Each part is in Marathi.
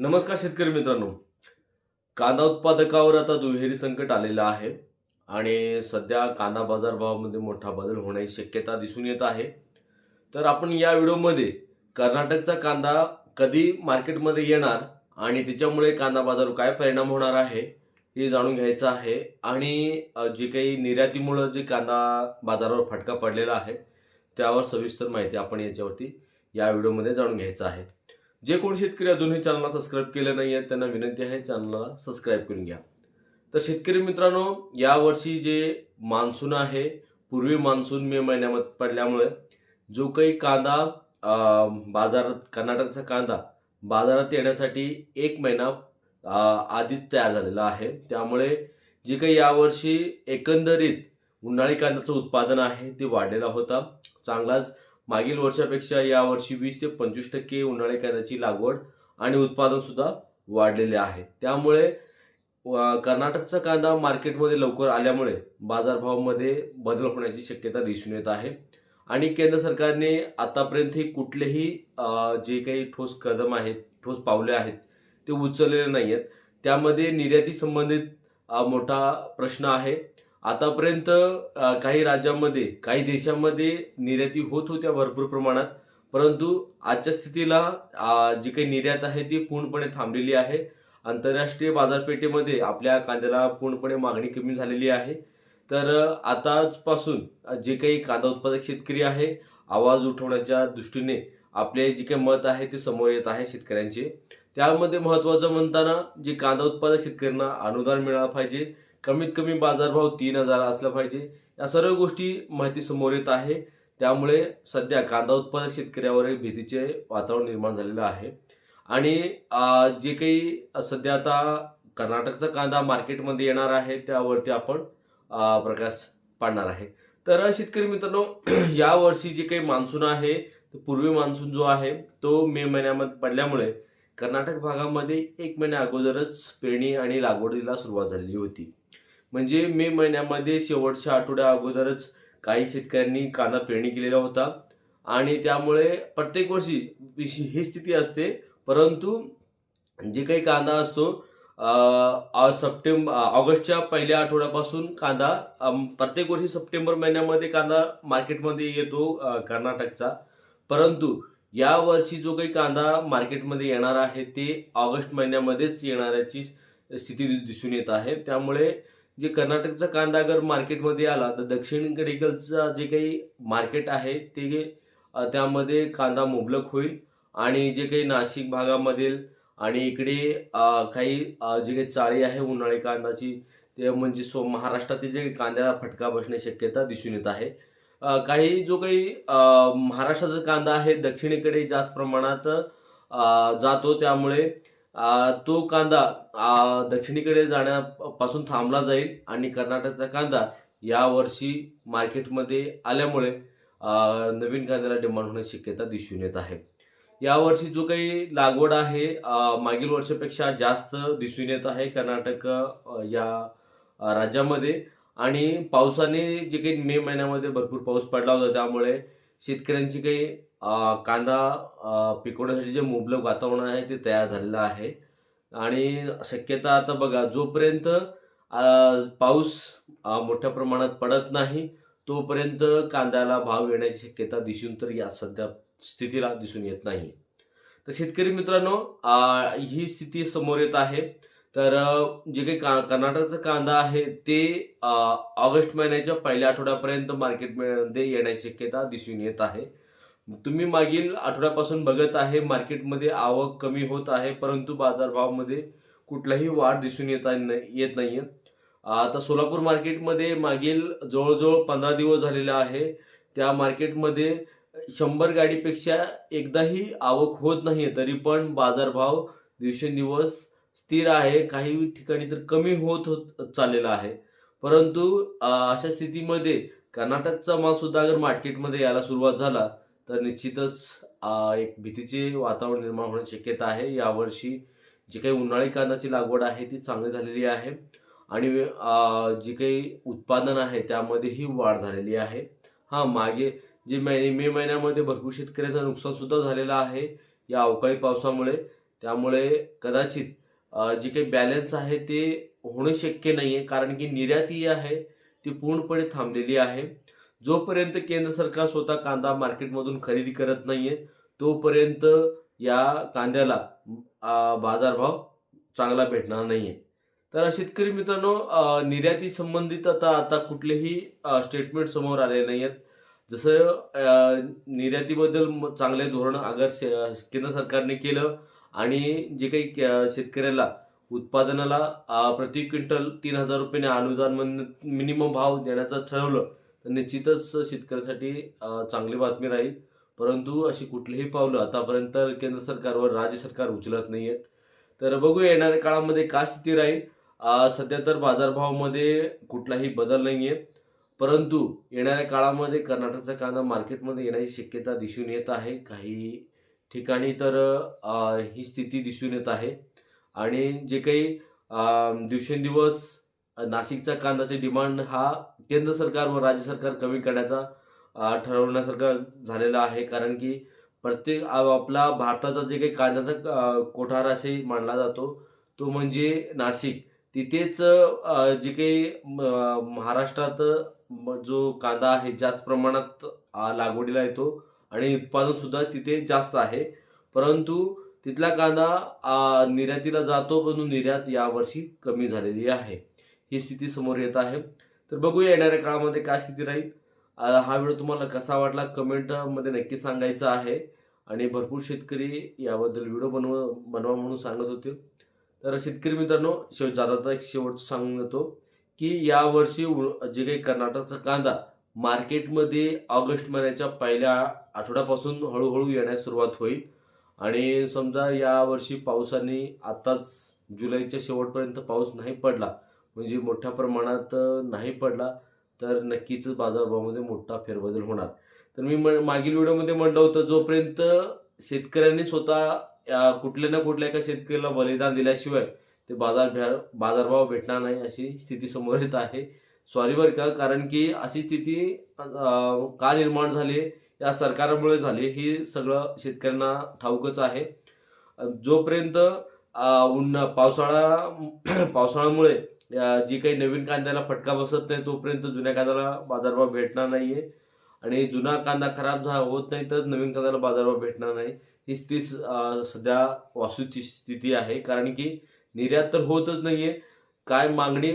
नमस्कार शेतकरी मित्रांनो. कांदा उत्पादकावर आता दुहेरी संकट आलेलं आहे आणि सध्या कांदा बाजार भावामध्ये मोठा बदल होण्याची शक्यता दिसून येत आहे. तर आपण या व्हिडिओमध्ये कर्नाटकचा कांदा कधी मार्केटमध्ये येणार आणि त्याच्यामुळे कांदा बाजारावर काय परिणाम होणार आहे हे जाणून घ्यायचं आहे. आणि जे काही निर्यातीमुळं जे कांदा बाजारावर फटका पडलेला आहे त्यावर सविस्तर माहिती आपण याच्यावरती या व्हिडिओमध्ये जाणून घ्यायचं आहे. जे कोण शेतकरी अजूनही चॅनलला सबस्क्राईब केलं नाही आहे त्यांना विनंती आहे चॅनलला सबस्क्राईब करून घ्या. तर शेतकरी मित्रांनो यावर्षी जे मान्सून आहे पूर्वी मान्सून मे महिन्यामध्ये पडल्यामुळे जो काही कांदा बाजारात कर्नाटकचा कांदा बाजारात येण्यासाठी एक महिना आधीच तयार झालेला आहे. त्यामुळे जे काही यावर्षी एकंदरीत उन्हाळी कांद्याचं उत्पादन आहे ते वाढलेला होता. चांगलाच मागील वर्षापेक्षा यावर्षी वीस ते पंचवीस टक्के उन्हाळी कांद्याची लागवड आणि उत्पादन सुद्धा वाढलेले आहे. त्यामुळे कर्नाटकचा कांदा मार्केटमध्ये लवकर आल्यामुळे बाजारभावामध्ये बदल होण्याची शक्यता दिसून येत आहे. आणि केंद्र सरकारने आतापर्यंत कुठलेही जे काही ठोस कदम आहेत ठोस पावले आहेत ते उचललेले नाही आहेत त्यामध्ये निर्याती संबंधित मोठा प्रश्न आहे. आतापर्यंत काही राज्यांमध्ये काही देशांमध्ये निर्याती होत होत्या भरपूर प्रमाणात. परंतु आजच्या स्थितीला जी काही निर्यात आहे ती पूर्णपणे थांबलेली आहे. आंतरराष्ट्रीय बाजारपेठेमध्ये आपल्या कांद्याला पूर्णपणे मागणी कमी झालेली आहे. तर आताचपासून जे काही कांदा उत्पादक शेतकरी आहे आवाज उठवण्याच्या दृष्टीने आपले जे काही मत आहे ते समोर येत आहे शेतकऱ्यांचे. त्यामध्ये महत्त्वाचं म्हणताना जे कांदा उत्पादक शेतकऱ्यांना अनुदान मिळालं पाहिजे कमीत कमी बाजारभाव तीन हजार असला पाहिजे. या सर्व गोष्टी माहिती समोर येत आहे. त्यामुळे सध्या कांदा उत्पादक शेतकऱ्यावर एक भीतीचे वातावरण निर्माण झालेलं आहे. आणि जे काही सध्या आता कर्नाटकचा कांदा मार्केटमध्ये येणार आहे त्यावरती आपण प्रकाश पाडणार आहे. तर शेतकरी मित्रांनो यावर्षी जे काही मान्सून आहे पूर्वी मान्सून जो आहे तो मे महिन्यामध्ये पडल्यामुळे कर्नाटक भागामध्ये एक महिन्या अगोदरच पेरणी आणि लागवडीला सुरुवात झालेली होती. म्हणजे मे महिन्यामध्ये शेवटच्या आठवड्या अगोदरच काही शेतकऱ्यांनी कांदा पेरणी केलेला होता. आणि त्यामुळे प्रत्येक वर्षी ही स्थिती असते. परंतु जे काही कांदा असतो सप्टेंबर ऑगस्टच्या पहिल्या आठवड्यापासून कांदा प्रत्येक वर्षी सप्टेंबर महिन्यामध्ये कांदा मार्केटमध्ये येतो कर्नाटकचा. परंतु या वर्षी जो काही कांदा मार्केटमध्ये येणार आहे ते ऑगस्ट महिन्यामध्येच येणाऱ्याची स्थिती दि- दिसून येत आहे. त्यामुळे जे कर्नाटकचा कांदा अगर मार्केटमध्ये आला तर दक्षिणकडीलचा जे काही मार्केट आहे ते त्यामध्ये कांदा मुबलक होईल. आणि जे काही नाशिक भागामधील आणि इकडे काही जे काही चाळी आहे उन्हाळी कांदाची ते म्हणजे सो महाराष्ट्रातील जे काही कांद्याला फटका बसण्याची शक्यता दिसून येत आहे. काही जो काही महाराष्ट्राचा कांदा आहे दक्षिणेकडे जास्त प्रमाणात जातो त्यामुळे तो कांदा दक्षिणेकडे जाण्यापासून थांबला जाईल आणि कर्नाटकचा कांदा यावर्षी मार्केटमध्ये आल्यामुळे नवीन कांद्याला डिमांड होण्याची शक्यता दिसून येत आहे. यावर्षी जो काही लागवड आहे मागील वर्षापेक्षा जास्त दिसून येत आहे कर्नाटक या राज्यामध्ये. आणि पावसाने जे काही मे महिन्यामध्ये भरपूर पाऊस पडला होता त्यामुळे शेतकऱ्यांची काही कांदा पिकवण्यासाठी जे मुबलक वातावरण आहे ते तयार झालेलं आहे. आणि शक्यता आता बघा जोपर्यंत पाऊस मोठ्या प्रमाणात पडत नाही तोपर्यंत कांद्याला भाव येण्याची शक्यता दिसून तर या सध्या स्थितीला दिसून येत नाही. तर शेतकरी मित्रांनो ही स्थिती समोर येत आहे. तर जे काही का कर्नाटकचा कांदा आहे ते ऑगस्ट महिन्याच्या पहिल्या आठवड्यापर्यंत मार्केटमध्ये येण्याची शक्यता दिसून येत आहे. तुम्ही मागील आठवड्यापासून बघत आहे मार्केटमध्ये आवक कमी होत आहे परंतु बाजारभावामध्ये कुठलाही वाढ दिसून येत येत नाही- येत आता सोलापूर मार्केटमध्ये मागील जवळजवळ पंधरा दिवस झालेले आहे. त्या मार्केटमध्ये शंभर गाडीपेक्षा एकदाही आवक होत नाही तरी पण बाजारभाव दिवसेंदिवस स्थिर आहे काही ठिकाणी तर कमी होत होत चाललेला आहे. परंतु अशा स्थितीमध्ये कर्नाटकचा माल सुद्धा अगर मार्केटमध्ये यायला सुरुवात झाला तर निश्चितच एक भीतीचे वातावरण निर्माण होण्याची शक्यता आहे. यावर्षी जी काही उन्हाळी कांदाची लागवड आहे ती चांगली झालेली आहे. आणि जी काही उत्पादन आहे त्यामध्येही वाढ झालेली आहे. हा मागे जे मे मे महिन्यामध्ये भरपूर शेतकऱ्याचं नुकसानसुद्धा झालेलं आहे या अवकाळी पावसामुळे. त्यामुळे कदाचित जे काही बॅलन्स आहे ते होणं शक्य नाही आहे कारण की निर्यात ही आहे ती पूर्णपणे थांबलेली आहे. जोपर्यंत केंद्र सरकार स्वतः कांदा मार्केटमधून खरेदी करत नाही आहे तोपर्यंत या कांद्याला बाजारभाव चांगला भेटणार नाही आहे तर शेतकरी मित्रांनो निर्याती संबंधित आता आता कुठलेही स्टेटमेंट समोर आले नाही आहेत जसं निर्यातीबद्दल चांगले धोरण अगर शे- केंद्र सरकारने केलं आणि जे काही शेतकऱ्याला उत्पादनाला प्रति क्विंटल तीन हजार रुपयाने अनुदान मिनिमम भाव देण्याचं ठरवलं तर निश्चितच शेतकऱ्यासाठी चांगली बातमी राहील. परंतु अशी कुठलीही पावलं आतापर्यंत केंद्र सरकार व राज्य सरकार उचलत नाही आहेत तर बघूया येणाऱ्या काळामध्ये काय स्थिती राहील. सध्या तर बाजारभावामध्ये कुठलाही बदल नाही आहे परंतु येणाऱ्या काळामध्ये कर्नाटकचा कांदा मार्केटमध्ये येण्याची शक्यता दिसून येत आहे. काही ठिकाणी तर ही स्थिती दिसून येत आहे. आणि जे काही दिवसेंदिवस नाशिकचा कांद्याचे डिमांड हा केंद्र सरकार व राज्य सरकार कमी करण्याचा ठरवण्यासारखा झालेला आहे. कारण की प्रत्येक आपला भारताचा जे काही कांद्याचा कोठार असे मानला जातो तो म्हणजे नाशिक. तिथेच जे काही महाराष्ट्रात जो कांदा आहे जास्त प्रमाणात लागवडीला येतो. आणि उत्पादन सुद्धा तिथे जास्त आहे. परंतु तिथला कांदा निर्यातीला जातो परंतु निर्यात यावर्षी कमी झालेली आहे. ही स्थिती समोर येत आहे. तर बघूया येणाऱ्या काळामध्ये काय स्थिती राहील. हा व्हिडिओ तुम्हाला कसा वाटला कमेंटमध्ये नक्की सांगायचा आहे. आणि भरपूर शेतकरी याबद्दल व्हिडिओ बनव बनवा म्हणून सांगत होते. तर शेतकरी मित्रांनो शेवट जाता एक शेवट सांगतो की यावर्षी उ- जे काही कर्नाटकचा कांदा मार्केटमध्ये ऑगस्ट महिन्याच्या पहिल्या आठवड्यापासून हळूहळू येण्यास सुरुवात होईल. आणि समजा यावर्षी पावसाने आत्ताच जुलैच्या शेवटपर्यंत पाऊस नाही पडला म्हणजे मोठ्या प्रमाणात नाही पडला तर नक्कीच बाजारभावामध्ये मोठा फेरबदल होणार. तर मी म- मागील व्हिडिओमध्ये म्हटलं होतं जोपर्यंत शेतकऱ्यांनी स्वतः कुठल्या ना कुठल्या एका शेतकऱ्याला बलिदान दिल्याशिवाय ते बाजार बाजारभाव भेटणार नाही अशी स्थिती समोर येत आहे सॉरी बरं का कारण की अशी स्थिती का निर्माण झाली या सरकारमुळे झाली हे सगळं शेतकऱ्यांना ठाऊकच आहे. जोपर्यंत अ, उन्हा पावसाळा पावसाळ्यामुळे जी काही नवीन कांद्याला फटका बसत नाही तोपर्यंत जुन्या कांद्याला बाजारभाव भेटणार नाही आहे आणि जुना कांदा खराब झा होत नाही तर नवीन कांद्याला बाजारभाव भेटणार नाही. ही स्थिती स- सध्या वास्तूची स्थिती आहे कारण की निर्यात तर होतच नाही आहे काय मागणी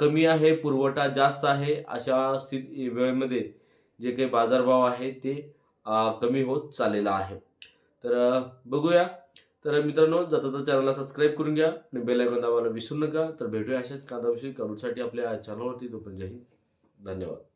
कमी आहे पुरवठा जास्त आहे अशा स्थिती वेळेमध्ये जे काही बाजारभाव आहे ते कमी होत चाललेला आहे. तर बघूया. तर मित्रांनो जाता जाता चॅनलला सबस्क्राईब करून घ्या आणि बेलायकॉन दाबायला विसरू नका. तर भेटूया अशाच कांदाविषयी करूसाठी आपल्या चॅनलवरती. तो पण जय हिंद. धन्यवाद.